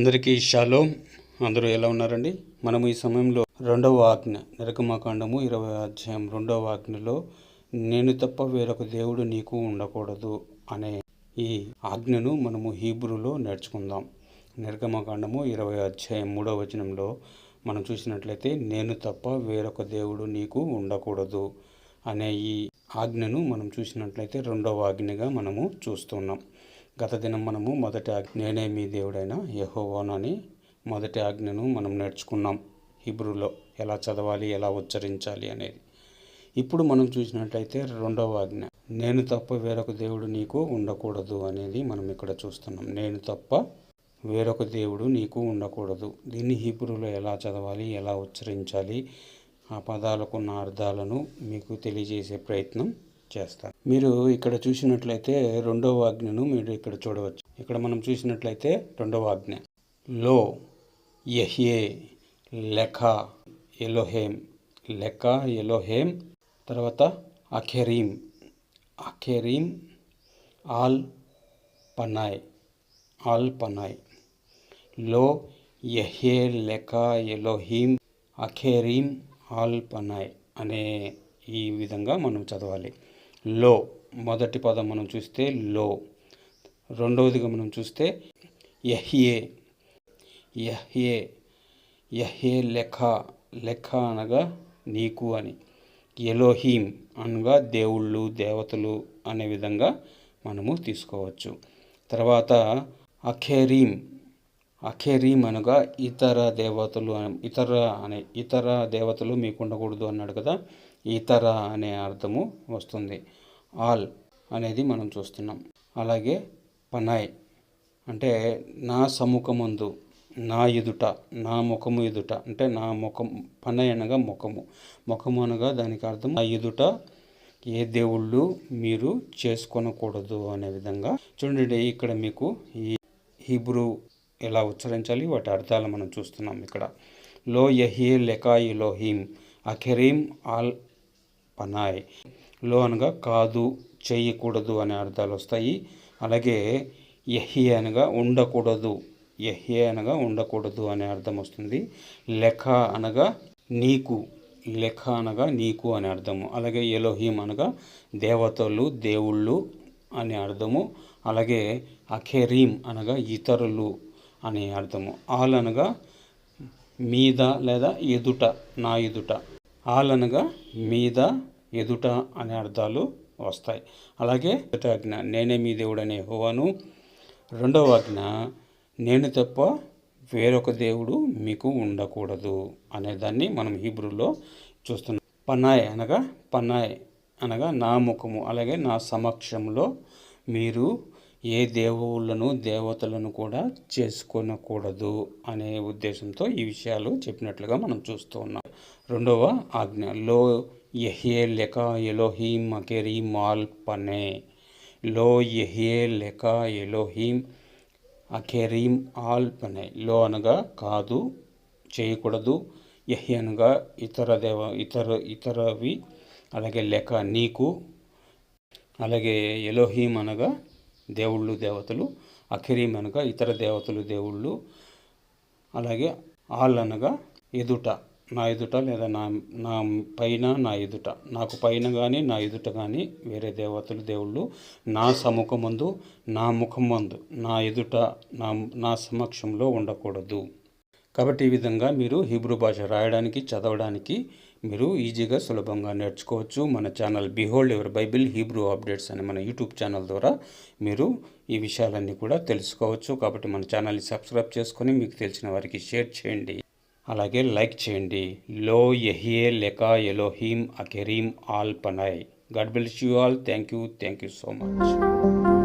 అందరికీ షాలో. అందరూ ఎలా ఉన్నారండి? మనము ఈ సమయంలో రెండవ ఆజ్ఞ నిరకమాకాండము ఇరవై అధ్యాయం రెండవ ఆజ్ఞలో నేను తప్ప వేరొక దేవుడు నీకు ఉండకూడదు అనే ఈ ఆజ్ఞను మనము హీబ్రూలో నేర్చుకుందాం. నిరకమాకాండము ఇరవై అధ్యాయం మూడవ వచనంలో మనం చూసినట్లయితే నేను తప్ప వేరొక దేవుడు నీకు ఉండకూడదు అనే ఈ ఆజ్ఞను మనం చూసినట్లయితే రెండవ ఆజ్ఞగా మనము చూస్తున్నాం. గత దినం మనము మొదటి ఆజ్ఞ నేనే మీ దేవుడైన యహోవోనని మొదటి ఆజ్ఞను మనం నేర్చుకున్నాం హిబ్రూలో. ఎలా చదవాలి ఎలా ఉచ్చరించాలి అనేది. ఇప్పుడు మనం చూసినట్లయితే రెండవ ఆజ్ఞ నేను తప్ప వేరొక దేవుడు నీకు ఉండకూడదు అనేది మనం ఇక్కడ చూస్తున్నాం. నేను తప్ప వేరొక దేవుడు నీకు ఉండకూడదు. దీన్ని హీబ్రూలో ఎలా చదవాలి ఎలా ఉచ్చరించాలి ఆ పదాలకున్న అర్థాలను మీకు తెలియజేసే ప్రయత్నం చేస్తారు మీరు ఇక్కడ చూసినట్లయితే రెండవ ఆజ్ఞను మీరు ఇక్కడ చూడవచ్చు. ఇక్కడ మనం చూసినట్లయితే రెండవ ఆజ్ఞ. లో యహ్యే లెఖ ఎలోహేమ్ లెక్క ఎలోహేమ్ తర్వాత అఖెరీమ్ అఖెరీమ్ ఆల్ పనాయ్ ఆల్ పనాయ్లో యహే లెక ఎలోహీమ్ అఖెరీమ్ ఆల్ పనాయ్ అనే ఈ విధంగా మనం చదవాలి. లో. మొదటి పదం మనం చూస్తే లో. రెండవదిగా మనం చూస్తే యహ్యే. యహ్యే. యహ్యే లెఖ. లెఖ అనగా నీకు అని. ఎలోహీం అనగా దేవుళ్ళు దేవతలు అనే విధంగా మనము తీసుకోవచ్చు. తర్వాత అఖేరీం. అఖేరీం అనగా ఇతర దేవతలు ఇతర అనే ఇతర దేవతలు మీకు ఉండకూడదు అన్నాడు కదా. ఇతర అనే అర్థము వస్తుంది. ఆల్ అనేది మనం చూస్తున్నాం. అలాగే పనాయ్ అంటే నా సముఖమందు నా ఎదుట నా ముఖము ఎదుట అంటే నా ముఖం పనాయ్ అనగా ముఖము. ముఖము అనగా దానికి అర్థం నా ఎదుట ఏ దేవుళ్ళు మీరు చేసుకొనకూడదు అనే విధంగా. చూడండి ఇక్కడ మీకు ఈ హీబ్రూ ఎలా ఉచ్చరించాలి వాటి అర్థాలు మనం చూస్తున్నాం ఇక్కడ. లో యహే లెకా లోహీం అఖెరీం ఆల్ పనాయ్. లో అనగా కాదు చేయకూడదు అనే అర్థాలు వస్తాయి. అలాగే యహి అనగా ఉండకూడదు యహి అనగా ఉండకూడదు అనే అర్థం వస్తుంది. లెఖ అనగా నీకు లెఖ అనగా నీకు అనే అర్థము. అలాగే ఎలోహీం అనగా దేవతలు దేవుళ్ళు అనే అర్థము. అలాగే అఖెరీం అనగా ఇతరులు అనే అర్థము. ఆల్ అనగా మీద లేదా ఎదుట నా ఎదుట. ఆల్ అనగా మీద ఎదుట అనే అర్థాలు వస్తాయి. అలాగే ఆజ్ఞ నేనే మీ దేవుడు అనే హోవాను రెండవ ఆజ్ఞ నేను తప్ప వేరొక దేవుడు మీకు ఉండకూడదు అనేదాన్ని మనం హీబ్రూలో చూస్తున్నాం. పన్నాయ్ అనగా పన్నాయ్ అనగా నా ముఖము అలాగే నా సమక్షంలో మీరు ఏ దేవుళ్ళను దేవతలను కూడా చేసుకొనకూడదు అనే ఉద్దేశంతో ఈ విషయాలు చెప్పినట్లుగా మనం చూస్తూ ఉన్నాం. రెండవ ఆజ్ఞ లో యహే లెక ఎలోహీం అకెరీం ఆల్ పనే లో యహే లెక ఎలోహీం అఖెరీం ఆల్ పనే లో అనగా కాదు చేయకూడదు యహి అనగా ఇతర దేవ ఇతర ఇతరవి అలాగే లెక్క నీకు అలాగే ఎలోహీం అనగా దేవుళ్ళు దేవతలు అఖరీం అనగా ఇతర దేవతలు దేవుళ్ళు అలాగే ఆల్ అనగా ఎదుట నా ఎదుట లేదా నా నా పైన నా ఎదుట. నాకు పైన కానీ నా ఎదుట కానీ వేరే దేవతలు దేవుళ్ళు నా సముఖమందు నా ముఖం మందు నా ఎదుట నా నా సమక్షంలో ఉండకూడదు. కాబట్టి ఈ విధంగా మీరు హిబ్రూ భాష రాయడానికి చదవడానికి మీరు ఈజీగా సులభంగా నేర్చుకోవచ్చు. మన channel behold ever Bible Hebrew updates అనే మన యూట్యూబ్ ఛానల్ ద్వారా మీరు ఈ విషయాలన్నీ కూడా తెలుసుకోవచ్చు. కాబట్టి మన ఛానల్ని సబ్స్క్రైబ్ చేసుకొని మీకు తెలిసిన వారికి షేర్ చేయండి. అలాగే లైక్ చేయండి. లో యహియే లెకా ఎలోహీమ్ అకెరీమ్ ఆల్ పనాయ్ God bless you all. Thank you thank you so much.